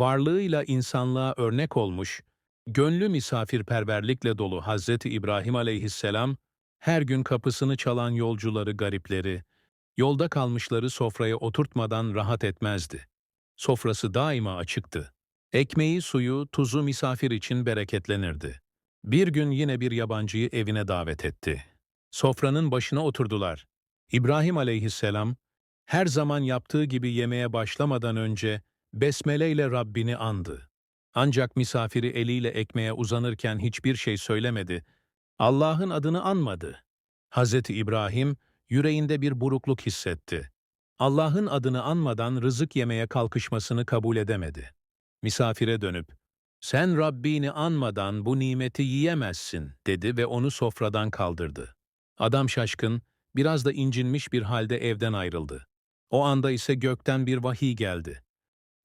varlığıyla insanlığa örnek olmuş, gönlü misafirperverlikle dolu Hazreti İbrahim aleyhisselam, her gün kapısını çalan yolcuları, garipleri, yolda kalmışları sofraya oturtmadan rahat etmezdi. Sofrası daima açıktı. Ekmeği, suyu, tuzu misafir için bereketlenirdi. Bir gün yine bir yabancıyı evine davet etti. Sofranın başına oturdular. İbrahim aleyhisselam, her zaman yaptığı gibi yemeğe başlamadan önce besmele ile Rabbini andı. Ancak misafiri eliyle ekmeğe uzanırken hiçbir şey söylemedi. Allah'ın adını anmadı. Hazreti İbrahim yüreğinde bir burukluk hissetti. Allah'ın adını anmadan rızık yemeye kalkışmasını kabul edemedi. Misafire dönüp, sen Rabbini anmadan bu nimeti yiyemezsin dedi ve onu sofradan kaldırdı. Adam şaşkın, biraz da incinmiş bir halde evden ayrıldı. O anda ise gökten bir vahiy geldi.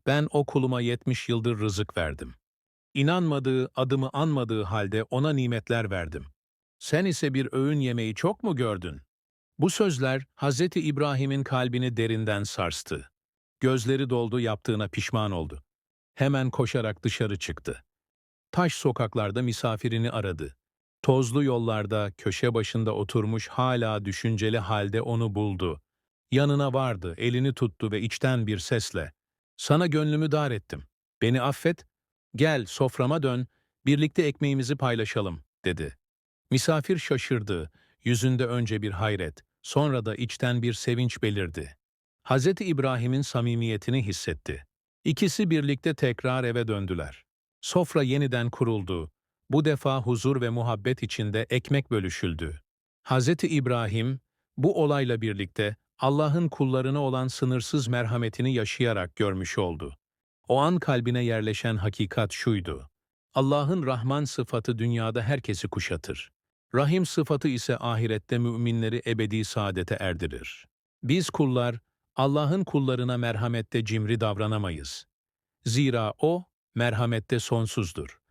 Ben o kuluma yetmiş yıldır rızık verdim. İnanmadığı, adımı anmadığı halde ona nimetler verdim. Sen ise bir öğün yemeği çok mu gördün? Bu sözler Hazreti İbrahim'in kalbini derinden sarstı. Gözleri doldu yaptığına pişman oldu. Hemen koşarak dışarı çıktı. Taş sokaklarda misafirini aradı. Tozlu yollarda, köşe başında oturmuş hala düşünceli halde onu buldu. Yanına vardı, elini tuttu ve içten bir sesle, ''Sana gönlümü dar ettim. Beni affet, gel soframa dön, birlikte ekmeğimizi paylaşalım.'' dedi. Misafir şaşırdı, yüzünde önce bir hayret, sonra da içten bir sevinç belirdi. Hz. İbrahim'in samimiyetini hissetti. İkisi birlikte tekrar eve döndüler. Sofra yeniden kuruldu. Bu defa huzur ve muhabbet içinde ekmek bölüşüldü. Hz. İbrahim, bu olayla birlikte Allah'ın kullarına olan sınırsız merhametini yaşayarak görmüş oldu. O an kalbine yerleşen hakikat şuydu. Allah'ın Rahman sıfatı dünyada herkesi kuşatır. Rahim sıfatı ise ahirette müminleri ebedi saadete erdirir. Biz kullar, Allah'ın kullarına merhamette cimri davranamayız. Zira O, merhamette sonsuzdur.